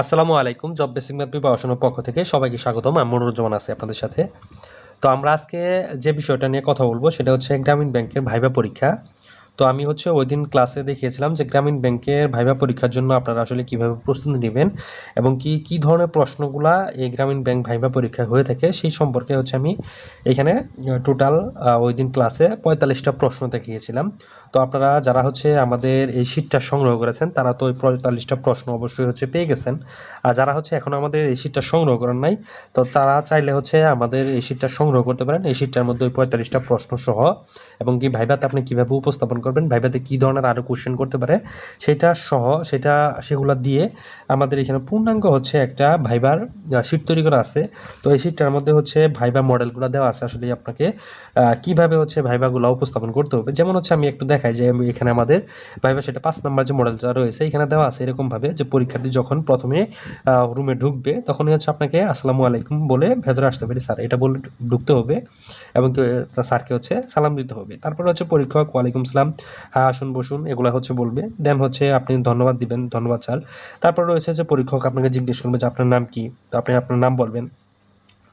আসসালামু আলাইকুম job basic math পড়াশোনার পক্ষ থেকে সবাইকে স্বাগতম। আমি মনোরঞ্জন আছি আপনাদের সাথে। তো আমরা আজকে যে বিষয়টা নিয়ে কথা বলব, সেটা হচ্ছে গ্রামীণ ব্যাংকের ভাইবা পরীক্ষা। তো আমি হচ্ছে ওই দিন ক্লাসে দেখিয়েছিলাম যে গ্রামীণ ব্যাংকের ভাইবা পরীক্ষার জন্য আপনারা আসলে কীভাবে প্রস্তুতি নেবেন এবং কি কি ধরনের প্রশ্নগুলা এই গ্রামীণ ব্যাংক ভাইবা পরীক্ষা হয়ে থাকে সেই সম্পর্কে হচ্ছে আমি এখানে টোটাল ওই দিন ক্লাসে পঁয়তাল্লিশটা প্রশ্ন দেখিয়েছিলাম। তো আপনারা যারা হচ্ছে আমাদের এই শীটটা সংগ্রহ করেছেন, তারা তো ওই পঁয়তাল্লিশটা প্রশ্ন অবশ্যই হচ্ছে পেয়ে গেছেন। আর যারা হচ্ছে এখন আমাদের এই শীটটা সংগ্রহ করেন নাই, তো তারা চাইলে হচ্ছে আমাদের এই শীটটা সংগ্রহ করতে পারেন। এই শীটটার মধ্যে ওই পঁয়তাল্লিশটা প্রশ্ন সহ এবং কি ভাইভাতে আপনি কীভাবে উপস্থাপন করবেন ভাইভাতে কী ধরনের আরও কোশ্চেন করতে পারে, সেটা সহ, সেটা, সেগুলো দিয়ে আমাদের এখানে পূর্ণাঙ্গ হচ্ছে একটা ভাইবার শীট তৈরি করা আছে। তো এই শীটটার মধ্যে হচ্ছে ভাইবা মডেলগুলো দেওয়া আছে আসলে আপনাকে কীভাবে হচ্ছে ভাইবাগুলো উপস্থাপন করতে হবে। যেমন হচ্ছে আমি একটু দেখাই যে এখানে আমাদের ভাইবা সেটা পাঁচ নাম্বার যে মডেলটা রয়েছে, এখানে দেওয়া আছে এরকমভাবে যে পরীক্ষার্থী যখন প্রথমে রুমে ঢুকবে, তখনই হচ্ছে আপনাকে আসসালামু আলাইকুম বলে ভেতরে আসতে পারি স্যার, এটা বলে ঢুকতে হবে এবং স্যারকে হচ্ছে সালাম দিতে হবে। তারপরে হচ্ছে পরীক্ষক, ওয়ালাইকুম সালাম হ্যাঁ আসুন, বসুন, এগুলো হচ্ছে বলবে। দেন হচ্ছে আপনি ধন্যবাদ দিবেন, ধন্যবাদ স্যার। তারপর রয়েছে যে পরীক্ষক আপনাকে জিজ্ঞেস করবে যে আপনার নাম কি? তো আপনি আপনার নাম বলবেন।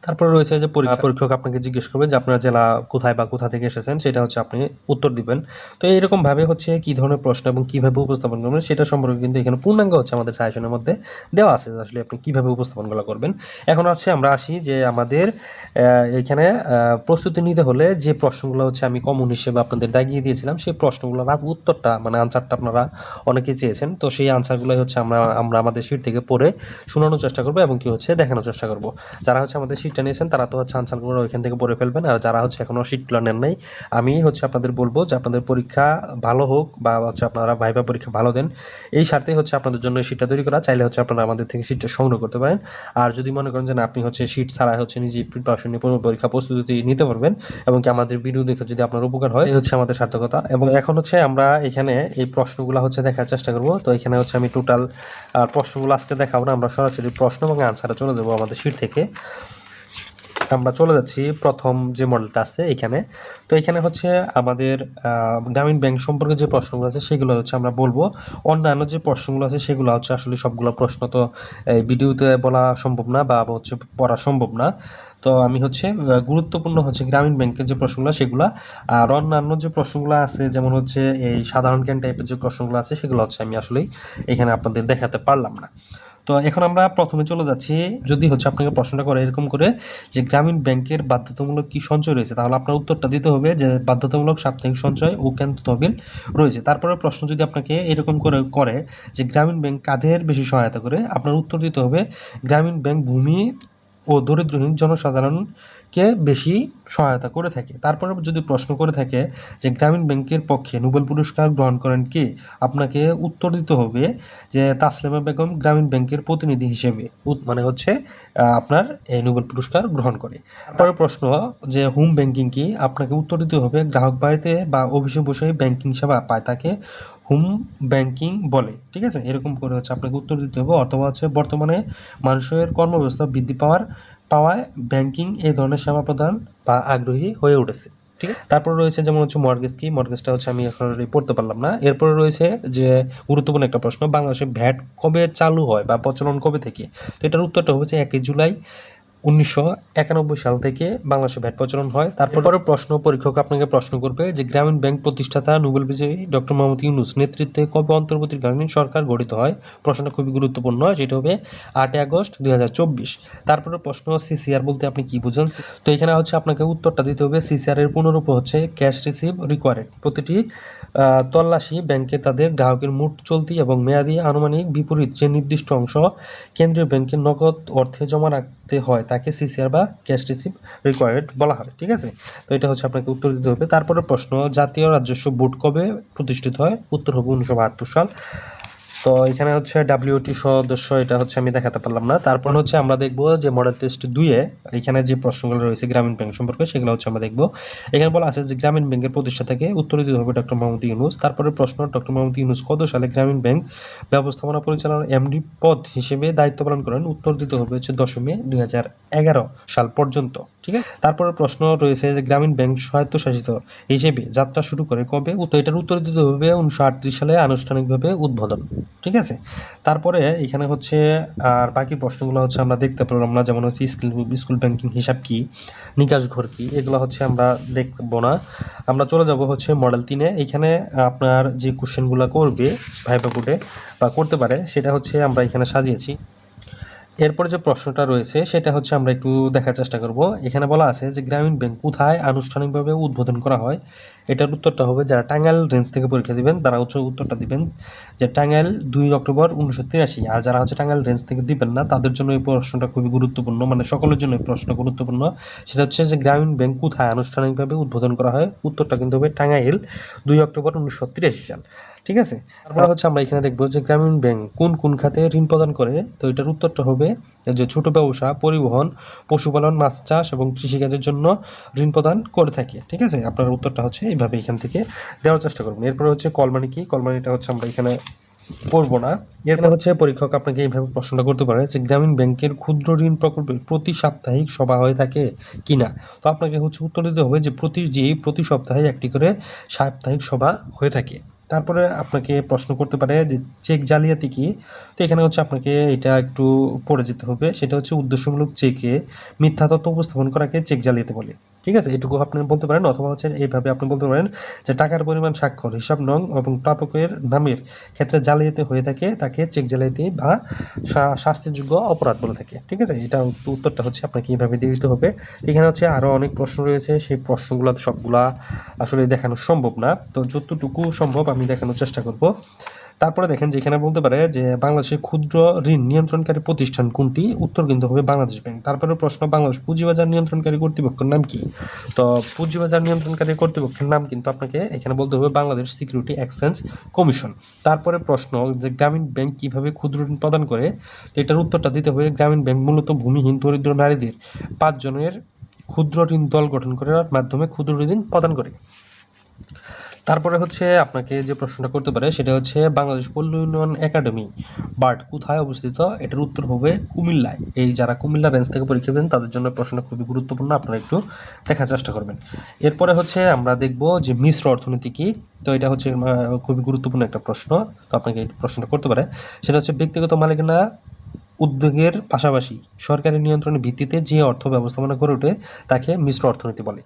তারপরে রয়েছে যে পরীক্ষা- পরীক্ষক আপনাকে জিজ্ঞেস করবে যে আপনার জেলা কোথায় বা কোথা থেকে এসেছেন, সেটা হচ্ছে আপনি উত্তর দিবেন। তো এইরকমভাবে হচ্ছে কী ধরনের প্রশ্ন এবং কীভাবে উপস্থাপন করবেন, সেটা সম্পর্কে কিন্তু এখানে পূর্ণাঙ্গ হচ্ছে আমাদের সাজেশনের মধ্যে দেওয়া আছে আসলে আপনি কীভাবে উপস্থাপনগুলো করবেন। এখন হচ্ছে আমরা আসি যে আমাদের এখানে প্রস্তুতি নিতে হলে যে প্রশ্নগুলো হচ্ছে আমি কমন হিসেবে আপনাদের দাগিয়ে দিয়েছিলাম, সেই প্রশ্নগুলোর উত্তরটা মানে আনসারটা আপনারা অনেকেই চেয়েছেন। তো সেই আনসারগুলোই হচ্ছে আমরা আমরা আমাদের শিট থেকে পড়ে শোনানোর চেষ্টা করব এবং কি হচ্ছে, দেখানোর চেষ্টা করব। যারা হচ্ছে আমাদের শিটটা নিয়েছেন, তারা তো হচ্ছে আনসারগুলো ওইখান থেকে পড়ে ফেলবেন। আর যারা হচ্ছে এখনও শিটগুলো নেন নাই, আমি হচ্ছে আপনাদের বলব যে আপনাদের পরীক্ষা ভালো হোক বা হচ্ছে আপনারা ভাইবা পরীক্ষা ভালো দেন, এই স্বার্থেই হচ্ছে আপনাদের জন্য শিটটা তৈরি করা। চাইলে হচ্ছে আপনারা আমাদের থেকে শিটটা সংগ্রহ করতে পারেন। আর যদি মনে করেন যে না, আপনি হচ্ছে শিট ছাড়া হচ্ছে নিজে পুরো পরীক্ষা প্রস্তুতি নিতে পারবেন এবং কি আমাদের ভিডিও দেখে যদি আপনার উপকার হয়, এই হচ্ছে আমাদের সার্থকতা। এবং এখন হচ্ছে আমরা এখানে এই প্রশ্নগুলো হচ্ছে দেখার চেষ্টা করব। তো এখানে হচ্ছে আমি টোটাল প্রশ্নগুলো আজকে দেখাবো না, আমরা সরাসরি প্রশ্ন এবং আনসারে চলে যাব আমাদের শিট থেকে। আমরা চলে যাচ্ছি প্রথম যে মডেলটা আছে এখানে। তো এখানে হচ্ছে আমাদের গ্রামীণ ব্যাংক সম্পর্কে যে প্রশ্নগুলো আছে সেগুলো হচ্ছে আমরা বলব। অন্যান্য যে প্রশ্নগুলো আছে সেগুলো হচ্ছে আসলে সবগুলো প্রশ্ন তো, এই ভিডিওতে বলা সম্ভব না বা হচ্ছে পড়া সম্ভব না। তো আমি হচ্ছে গুরুত্বপূর্ণ হচ্ছে গ্রামীণ ব্যাংকের যে প্রশ্নগুলো সেগুলো, আর অন্যান্য যে প্রশ্নগুলো আছে যেমন হচ্ছে এই সাধারণ জ্ঞান টাইপের যে প্রশ্নগুলো আছে সেগুলো হচ্ছে আমি আসলেই এখানে আপনাদের দেখাতে পারলাম না। তো এখন আমরা প্রথমে চলে যাচ্ছি। যদি হচ্ছে আপনাকে প্রশ্নটা করে এরকম করে যে গ্রামীণ ব্যাংকের বাধ্যতামূলক কি সঞ্চয় রয়েছে, তাহলে আপনার উত্তরটা দিতে হবে যে বাধ্যতামূলক সাপ্তাহিক সঞ্চয় ও কেন্দ্র তহবিল রয়েছে। তারপরে প্রশ্ন যদি আপনাকে এরকম করে করে যে গ্রামীণ ব্যাংক কাদের বেশি সহায়তা করে, আপনার উত্তর দিতে হবে, গ্রামীণ ব্যাংক ভূমি ও দরিদ্রহীন জনসাধারণকে বেশি সহায়তা করে থাকে। তারপরে যদি প্রশ্ন করে থাকে যে গ্রামীণ ব্যাংকের পক্ষে নোবেল পুরস্কার গ্রহণ করেন কে? আপনাকে উত্তর দিতে হবে যে তাসলিমা বেগম গ্রামীণ ব্যাংকের প্রতিনিধি হিসেবে। মানে হচ্ছে আপনার এই নোবেল পুরস্কার গ্রহণ করে। তারপরে প্রশ্ন যে হোম ব্যাংকিং কি? আপনাকে উত্তর দিতে হবে গ্রাহক বাড়িতে বা অফিসে বসে ব্যাংকিং সেবা পায় তাকে হোম ব্যাংকিং বলে। ঠিক আছে? এরকম করে হচ্ছে আপনাকে উত্তর দিতে হবে। অথবা হচ্ছে বর্তমানে মানুষের কর্মব্যবস্থা বৃদ্ধি পাওয়ার পাওয়ায় ব্যাংকিং এই ধরনের সেবা প্রদান বা আগ্রহী হয়ে উঠেছে, ঠিক আছে? তারপরে রয়েছে যেমন হচ্ছে মর্গেজ কি মর্গেজটা হচ্ছে আমি এখন পড়তে পারলাম না। এরপরে রয়েছে যে গুরুত্বপূর্ণ একটা প্রশ্ন, বাংলাদেশে ভ্যাট কবে চালু হয় বা প্রচলন কবে থেকে? তো এটার উত্তরটা হচ্ছে একই জুলাই। উনিশশো একানব্বই সাল থেকে বাংলাদেশে ভ্যাট প্রচলন হয়। তারপরে প্রশ্ন পরীক্ষক আপনাকে প্রশ্ন করবে যে গ্রামীণ ব্যাংক প্রতিষ্ঠাতা নোবেল বিজয়ী ডক্টর মোহাম্মদ ইউনুস নেতৃত্বে কবে অন্তর্বর্তীকালীন সরকার গঠিত হয়? প্রশ্নটা খুবই গুরুত্বপূর্ণ সেটা হবে আটই আগস্ট দু হাজার চব্বিশ। তারপরে প্রশ্ন সিসিআর বলতে আপনি কি বুঝেন? তো এখানে হচ্ছে আপনাকে উত্তরটা দিতে হবে সিসিআর এর পুনরূপ হচ্ছে ক্যাশ রিসিভ রিকোয়ার্ড। প্রতিটি তল্লাশি ব্যাংকে তাদের গ্রাহকের মোট চলতি এবং মেয়াদি আনুমানিক বিপরীত যে নির্দিষ্ট অংশ কেন্দ্রীয় ব্যাংকে নগদ অর্থে জমা রাখতে হয় তাকে সিসিআর বা ক্যাশ রিসিভ রিকোয়ার্ড বলা হবে, ঠিক আছে? তো এটা হচ্ছে আপনাকে উত্তর দিতে হবে। তারপরে প্রশ্ন, জাতীয় রাজস্ব বোর্ড কবে প্রতিষ্ঠিত হয়? উত্তর হবে উনিশশো বাহাত্তর সাল। তো এখানে হচ্ছে ডাব্লিউটি সদস্য এটা হচ্ছে আমি দেখাতে পারলাম না। তারপর হচ্ছে আমরা দেখব যে মডেল টেস্ট দুইয়ে এখানে যে প্রশ্নগুলো রয়েছে গ্রামীণ ব্যাংক সম্পর্কে, সেগুলো হচ্ছে আমরা দেখব। এখানে বলা আছে যে গ্রামীণ ব্যাংকের প্রতিষ্ঠা থেকে উত্তর দিতে হবে ডক্টর মোহাম্মদ ইউনুস তারপরে প্রশ্ন ডক্টর মোহাম্মদ ইউনুস কত সালে গ্রামীণ ব্যাংক ব্যবস্থাপনা পরিচালনার এমডি পদ হিসেবে দায়িত্ব পালন করেন? উত্তর দিতে হবে হচ্ছে দশই মে দুই সাল পর্যন্ত, ঠিক আছে? তারপরে প্রশ্ন রয়েছে যে গ্রামীণ ব্যাংক স্বায়ত্তশাসিত হিসেবে যাত্রা শুরু করে কবে? এটার উত্তর দিতে হবে উনিশশো আটত্রিশ সালে আনুষ্ঠানিকভাবে উদ্বোধন। ঠিক আছে? তারপরে এখানে হচ্ছে, আর বাকি প্রশ্নগুলো হচ্ছে আমরা দেখতে পারলাম না, যেমন হচ্ছে স্কুল স্কুল ব্যাংকিং হিসাব কি, নিকাশ ঘর কি, এগুলো হচ্ছে আমরা দেখব না। আমরা চলে যাব হচ্ছে মডেল তিনে। এখানে আপনার যে কোশ্চেনগুলো করবে ভাইবা কোডে বা করতে পারে, সেটা হচ্ছে আমরা এখানে সাজিয়েছি। এরপরে যে প্রশ্নটা রয়েছে, সেটা হচ্ছে আমরা একটু দেখার চেষ্টা করব। এখানে বলা আছে যে গ্রামীণ ব্যাংক কোথায় আনুষ্ঠানিকভাবে উদ্বোধন করা হয়? এটার উত্তরটা হবে, যারা টাঙ্গাইল রেঞ্জ থেকে পরীক্ষা দিবেন, তারা হচ্ছে উত্তরটা দিবেন যে টাঙ্গাইল দুই অক্টোবর উনিশশো তিরাশি। আর যারা হচ্ছে টাঙ্গাইল রেঞ্জ থেকে দিবেন না, তাদের জন্য এই প্রশ্নটা খুবই গুরুত্বপূর্ণ মানে সকলের জন্য এই প্রশ্ন গুরুত্বপূর্ণ। সেটা হচ্ছে যে গ্রামীণ ব্যাংক কোথায় আনুষ্ঠানিকভাবে উদ্বোধন করা হয়? উত্তরটা কিন্তু হবে টাঙ্গাইল, দুই অক্টোবর উনিশশো তিরাশি সাল। ঠিক আছে? তারপরে হচ্ছে আমরা এখানে দেখব যে গ্রামীণ ব্যাংক কোন কোন খাতে ঋণ প্রদান করে। তো এটার উত্তরটা হবে যে ছোট ব্যবসা, পরিবহন, পশুপালন, মাছ চাষ এবং কৃষিকাজের জন্য ঋণ প্রদান করে থাকে। ঠিক আছে? আপনার উত্তরটা হচ্ছে এইভাবে এখান থেকে দেওয়ার চেষ্টা করবেন এরপরে হচ্ছে কলমানি কি? কলমানিটা হচ্ছে আমরা এখানে করব না। এরপর হচ্ছে পরীক্ষক আপনাকে এইভাবে প্রশ্নটা করতে পারে যে গ্রামীণ ব্যাংকের ক্ষুদ্র ঋণ প্রকল্পে প্রতি সাপ্তাহিক সভা হয়ে থাকে কিনা তো আপনাকে হচ্ছে উত্তর দিতে হবে যে প্রতি যে প্রতি সপ্তাহে একটি করে সাপ্তাহিক সভা হয়ে থাকে। তারপরে আপনাকে প্রশ্ন করতে পারে যে চেক জালিয়াতি কি? তো এখানে হচ্ছে আপনাকে এটা একটু পড়ে যেতে হবে। সেটা হচ্ছে উদ্দেশ্যমূলক চেকে মিথ্যা তথ্য উপস্থাপন করাকে চেক জালিয়াতি বলে। ঠিক আছে? এটুকু আপনি বলতে পারেন অথবা হচ্ছে এইভাবে আপনি বলতে পারেন যে টাকার পরিমাণ স্বাক্ষর, হিসাব নং এবং প্রাপকের নামের ক্ষেত্রে জালিয়াতি হয়ে থাকে, তাকে চেক জালিয়াতি বা শাস্তিযোগ্য অপরাধ বলে থাকে। ঠিক আছে? এটা উত্তরটা হচ্ছে আপনাকে এইভাবে দিয়ে দিতে হবে। এখানে হচ্ছে আরও অনেক প্রশ্ন রয়েছে, সেই প্রশ্নগুলো সবগুলা আসলে দেখানো সম্ভব না। তো যতটুকু সম্ভব আমি দেখানোর চেষ্টা করব। তারপরে দেখেন যে এখানে বলতে পারে যে বাংলাদেশের ক্ষুদ্র ঋণ নিয়ন্ত্রণকারী প্রতিষ্ঠান কোনটি? উত্তর কিন্তু হবে বাংলাদেশ ব্যাংক। তারপরে প্রশ্ন, বাংলাদেশ পুঁজিবাজার নিয়ন্ত্রণকারী কর্তৃপক্ষের নাম কি? তো পুঁজিবাজার নিয়ন্ত্রণকারী কর্তৃপক্ষের নাম কিন্তু আপনাকে এখানে বলতে হবে বাংলাদেশ সিকিউরিটি এক্সচেঞ্জ কমিশন। তারপরে প্রশ্ন, যে গ্রামীণ ব্যাংক কীভাবে ক্ষুদ্র ঋণ প্রদান করে? তো এটার উত্তরটা দিতে হবে গ্রামীণ ব্যাংক মূলত ভূমিহীন দরিদ্র নারীদের। পাঁচজনের ক্ষুদ্র ঋণ দল গঠন করার মাধ্যমে ক্ষুদ্র ঋণ প্রদান করে। তারপরে হচ্ছে আপনাকে যে প্রশ্নটা করতে পারে, সেটা হচ্ছে বাংলাদেশ পল্লী উন্নয়ন একাডেমি, বার্ড কোথায় অবস্থিত? এটার উত্তর হবে কুমিল্লায়। এই যারা কুমিল্লা রেঞ্জ থেকে পরীক্ষা দেন তাদের জন্য প্রশ্নটা খুবই গুরুত্বপূর্ণ। আপনারা একটু দেখার চেষ্টা করবেন। এরপরে হচ্ছে আমরা দেখব যে মিশ্র অর্থনীতি কি? তো এটা হচ্ছে খুবই গুরুত্বপূর্ণ একটা প্রশ্ন। তো আপনাকে প্রশ্নটা করতে পারে। সেটা হচ্ছে ব্যক্তিগত মালিকানা উদ্যোগের পাশাপাশি সরকারি নিয়ন্ত্রণের ভিত্তিতে যে অর্থ ব্যবস্থাপনা করে ওঠে, তাকে মিশ্র অর্থনীতি বলে।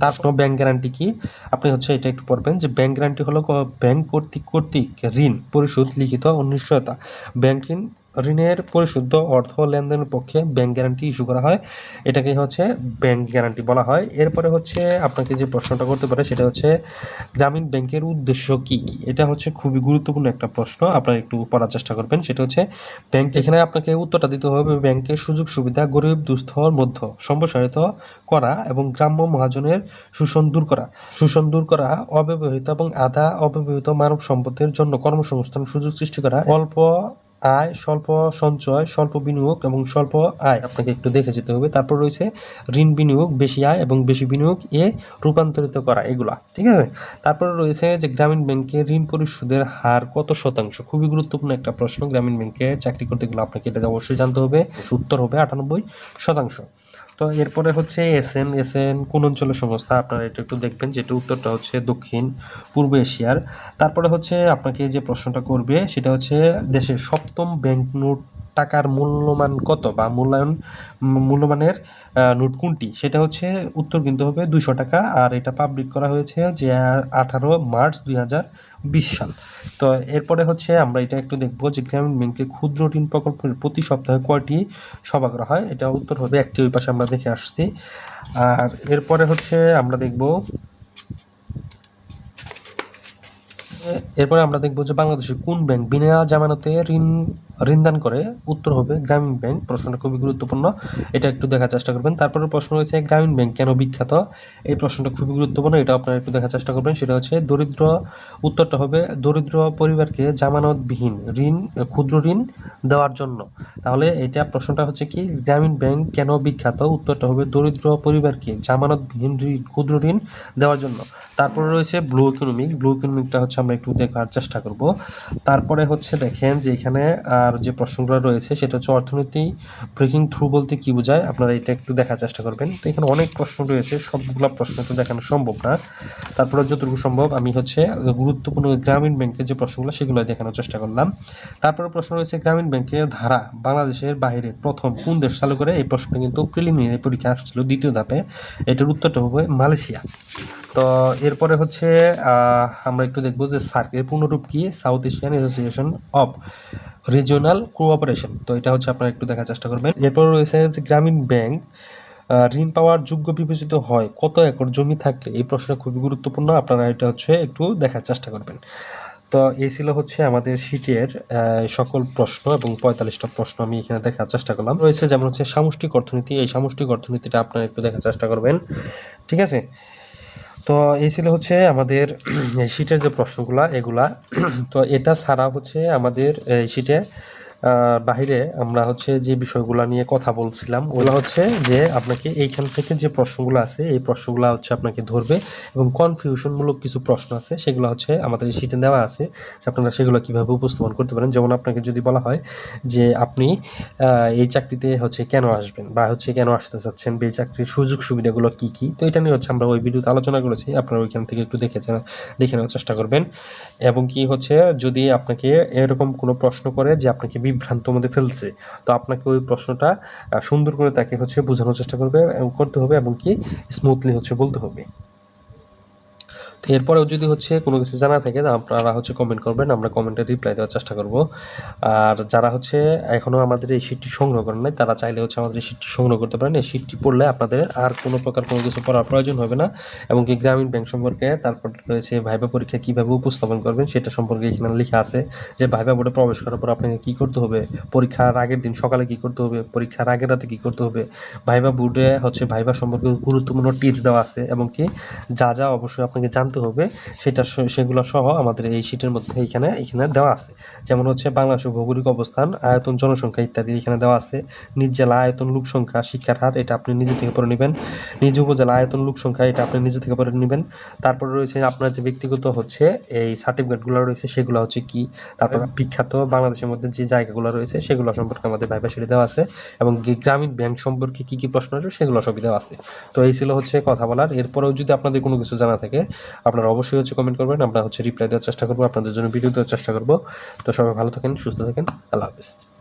তার কোনো ব্যাংক গ্যারান্টি কি? আপনি হচ্ছে এটা একটু পড়বেন যে ব্যাংক গ্যারান্টি হলো ব্যাংক কর্তৃক কর্তৃক ঋণ পরিশোধ লিখিত অনিশ্চয়তা। ব্যাংক ঋণ ঋণের পরিশুদ্ধ অর্থ লেনদেনের পক্ষে ব্যাংক গ্যারান্টি ইস্যু করা হয়। এটাকে হচ্ছে ব্যাংক গ্যারান্টি বলা হয়। এরপরে হচ্ছে আপনাকে যে প্রশ্নটা করতে পারে সেটা হচ্ছে, গ্রামীণ ব্যাংকের উদ্দেশ্য কি কি? এটা হচ্ছে খুবই গুরুত্বপূর্ণ একটা প্রশ্ন, আপনারা একটু পড়ার চেষ্টা করবেন। সেটা হচ্ছে ব্যাংক এখানে আপনাকে উত্তরটা দিতে হবে ব্যাংকের সুযোগ সুবিধা, গরিব দুস্থর মধ্য, সম্প্রসারিত করা এবং গ্রাম্য মহাজনের শোষণ দূর করা। শোষণ দূর করা, অব্যবহৃত এবং আধা অব্যবহৃত মানব সম্পদের জন্য কর্মসংস্থান সুযোগ সৃষ্টি করা, অল্প আয়, স্বল্প সঞ্চয়, স্বল্প বিনিয়োগ এবং স্বল্প আয় আপনাকে একটু দেখে যেতে হবে। তারপর রয়েছে ঋণ বিনিয়োগ, বেশি আয় এবং বেশি বিনিয়োগ এ রূপান্তরিত করা এগুলা, ঠিক আছে? তারপরে রয়েছে যে গ্রামীণ ব্যাংকে ঋণ পরিশোধের হার কত শতাংশ? খুবই গুরুত্বপূর্ণ একটা প্রশ্ন। গ্রামীণ ব্যাংকে চাকরি করতে গেলে আপনাকে এটা অবশ্যই জানতে হবে। উত্তর হবে আটানব্বই শতাংশ। তো এরপরে হচ্ছে এসএন এসএন কোন অঞ্চলের সংস্থা, আপনারা এটা একটু দেখবেন, যেটা উত্তরটা হচ্ছে দক্ষিণ পূর্ব এশিয়ার। তারপরে হচ্ছে আপনাকে যে প্রশ্নটা করবে, সেটা হচ্ছে দেশের সপ্তম ব্যাংক নোট টাকার মূল্যমান কত বা মূল্যায়ন, মূল্যমানের নোট কোনটি? সেটা হচ্ছে উত্তর কিন্তু হবে দুশো টাকা, আর এটা পাবলিক করা হয়েছে যে আঠারো মার্চ দুই হাজার বিশ সাল। তো এরপরে হচ্ছে আমরা এটা একটু দেখব যে গ্রামীণ ব্যাংকে ক্ষুদ্র ঋণ প্রকল্পের প্রতি সপ্তাহে কয়টি সভা করা হয়? এটা উত্তর হবে একটি, ওই পাশে আমরা দেখে আসছি। আর এরপরে হচ্ছে আমরা দেখব, এরপরে আমরা দেখব যে বাংলাদেশের কোন ব্যাংক বিনা জামানতে ঋণ ঋণদান করে উত্তর হবে গ্রামীণ ব্যাংক। প্রশ্নটা খুবই গুরুত্বপূর্ণ। এটা একটু দেখার চেষ্টা করবেন। তারপরে প্রশ্ন রয়েছে গ্রামীণ ব্যাংক কেন বিখ্যাত? এই প্রশ্নটা খুবই গুরুত্বপূর্ণ, এটা আপনারা একটু দেখার চেষ্টা করবেন। সেটা হচ্ছে, দরিদ্র, উত্তরটা হবে, দরিদ্র পরিবারকে জামানতবিহীন ঋণ, ক্ষুদ্র ঋণ দেওয়ার জন্য। তাহলে এটা প্রশ্নটা হচ্ছে কি, গ্রামীণ ব্যাংক কেন বিখ্যাত? উত্তরটা হবে, দরিদ্র পরিবারকে জামানতবিহীন ঋণ, ক্ষুদ্র ঋণ দেওয়ার জন্য। তারপরে রয়েছে, ব্লু ইকোনমিক। ব্লু ইকোনমিকটা হচ্ছে আমরা একটু দেখার চেষ্টা করব। তারপরে হচ্ছে দেখেন যে এখানে আহ, যে প্রশ্নগুলো রয়েছে সেটা হচ্ছে অর্থনীতি ব্রেকিং থ্রু বলতে কি বোঝায়? আপনারা এটা একটু দেখার চেষ্টা করবেন। তো এখানে অনেক প্রশ্ন রয়েছে সবগুলো প্রশ্ন তো দেখানো সম্ভব না। তারপরে যতটুকু সম্ভব আমি হচ্ছে গুরুত্বপূর্ণ গ্রামীণ ব্যাংকের যে প্রশ্নগুলো সেগুলো দেখানোর চেষ্টা করলাম। তারপরে প্রশ্ন রয়েছে গ্রামীণ ব্যাংকের ধারা বাংলাদেশের বাইরে প্রথম কোন দেশ চালু করে? এই প্রশ্ন কিন্তু প্রিলিমিনারি পরীক্ষা আসছিল দ্বিতীয় ধাপে। এটার উত্তরটা হবে মালয়েশিয়া। তো এরপরে হচ্ছে আমরা একটু দেখব যে সার্কের পূর্ণরূপ কি? South Asian Association of Regional Cooperation তো এটা হচ্ছে আপনারা একটু দেখার চেষ্টা করবেন। এরপর রয়েছে যে গ্রামীণ ব্যাংক ঋণ পাওয়ার যোগ্য বিবেচিত হয় কত একর জমি থাকলে? এই প্রশ্নটা খুবই গুরুত্বপূর্ণ, আপনারা এটা হচ্ছে একটু দেখার চেষ্টা করবেন। তো এই ছিল হচ্ছে আমাদের শীটের সকল প্রশ্ন এবং পঁয়তাল্লিশটা প্রশ্ন আমি এখানে দেখার চেষ্টা করলাম। রয়েছে যেমন হচ্ছে সামষ্টিক অর্থনীতি, এই সামষ্টিক অর্থনীতিটা আপনারা একটু দেখার চেষ্টা করবেন। ঠিক আছে? তো এই ছিল হচ্ছে আমাদের শীটের যে প্রশ্নগুলা, এগুলা। তো এটা ছাড়া হচ্ছে আমাদের শীটে বাহিরে আমরা হচ্ছে যে বিষয়গুলো নিয়ে কথা বলছিলাম, ওগুলো হচ্ছে যে আপনাকে এইখান থেকে যে প্রশ্নগুলো আছে, এই প্রশ্নগুলো হচ্ছে আপনাকে ধরবে এবং কনফিউশনমূলক কিছু প্রশ্ন আছে, সেগুলো হচ্ছে আমাদের শীটে দেওয়া আছে, যে আপনারা সেগুলো কীভাবে উপস্থাপন করতে পারেন। যেমন আপনাকে যদি বলা হয় যে আপনি এই চাকরিতে হচ্ছে কেন আসবেন বা হচ্ছে কেন আসতে চাচ্ছেন বা এই চাকরির সুযোগ সুবিধাগুলো কি কি, তো এটা নিয়ে হচ্ছে আমরা ওই ভিডিওতে আলোচনা করেছি, আপনারা ওইখান থেকে একটু দেখে দেখে নেওয়ার চেষ্টা করবেন। এবং কি হচ্ছে, যদি আপনাকে এরকম কোনো প্রশ্ন করে যে আপনাকে বিভ্রান্ত মধ্যে ফেলছে। তো আপনাকে ওই প্রশ্নটা সুন্দর করে তাকে হচ্ছে বোঝানোর চেষ্টা করবে করতে হবে এবং কি স্মুথলি হচ্ছে বলতে হবে। এরপরেও যদি হচ্ছে কোনো কিছু জানা থাকে, তা আপনারা হচ্ছে কমেন্ট করবেন, আমরা কমেন্টে রিপ্লাই দেওয়ার চেষ্টা করব। আর যারা হচ্ছে এখনও আমাদের এই শীটটি সংগ্রহ করেন নাই, তারা চাইলে হচ্ছে আমাদের এই শীটটি সংগ্রহ করতে পারেন। এই শীটটি পড়লে আপনাদের আর কোনো প্রকার কোনো কিছু পড়ার প্রয়োজন হবে না। এবং কি গ্রামীণ ব্যাংক সম্পর্কে তারপর রয়েছে ভাইবা পরীক্ষা কীভাবে উপস্থাপন করবেন, সেটা সম্পর্কে এখানে লেখা আছে যে ভাইবা বোর্ডে প্রবেশ করার পর আপনাকে কী করতে হবে? পরীক্ষার আগের দিন সকালে কী করতে হবে? পরীক্ষার আগের রাতে কী করতে হবে? ভাইবা বোর্ডে হচ্ছে ভাইবা সম্পর্কে গুরুত্বপূর্ণ টিপস দেওয়া আছে। এবং কি যা যা অবশ্যই আপনাকে জানতে হবে, সেটা সেগুলো সহ আমাদের এই শীটের মধ্যে এখানে এখানে দেওয়া আছে। যেমন হচ্ছে বাংলাদেশের ভৌগোলিক অবস্থান, আয়তন, জনসংখ্যা ইত্যাদি এখানে দেওয়া আছে। নিজ জেলা আয়তন, লোক সংখ্যা, শিক্ষার হার, এটা আপনি নিজে থেকে পড়ে নেবেন। নিজ উপজেলা আয়তন, লোক সংখ্যা, এটা আপনি নিজে থেকে পড়ে নেবেন। তারপরে রয়েছে আপনার যে ব্যক্তিগত হচ্ছে এই সার্টিফিকেটগুলো রয়েছে, সেগুলো হচ্ছে কি? তারপর বিখ্যাত বাংলাদেশের মধ্যে যে জায়গাগুলো রয়েছে, সেগুলো সম্পর্কে আমাদের ভাইবা সেটি দেওয়া আছে। এবং গ্রামীণ ব্যাংক সম্পর্কে কি কি প্রশ্ন আছে, সেগুলো সবই দেওয়া আছে। তো এই ছিল হচ্ছে কথা বলার। এরপরেও যদি আপনাদের কোনো কিছু জানা থাকে আপনারা অবশ্যই হচ্ছে কমেন্ট করবেন, আমরা হচ্ছে রিপ্লাই দেওয়ার চেষ্টা করব, আপনাদের জন্য ভিডিও দেওয়ার চেষ্টা করব। তো সবাই ভালো থাকেন, সুস্থ থাকেন, আল্লাহ হাফিজ।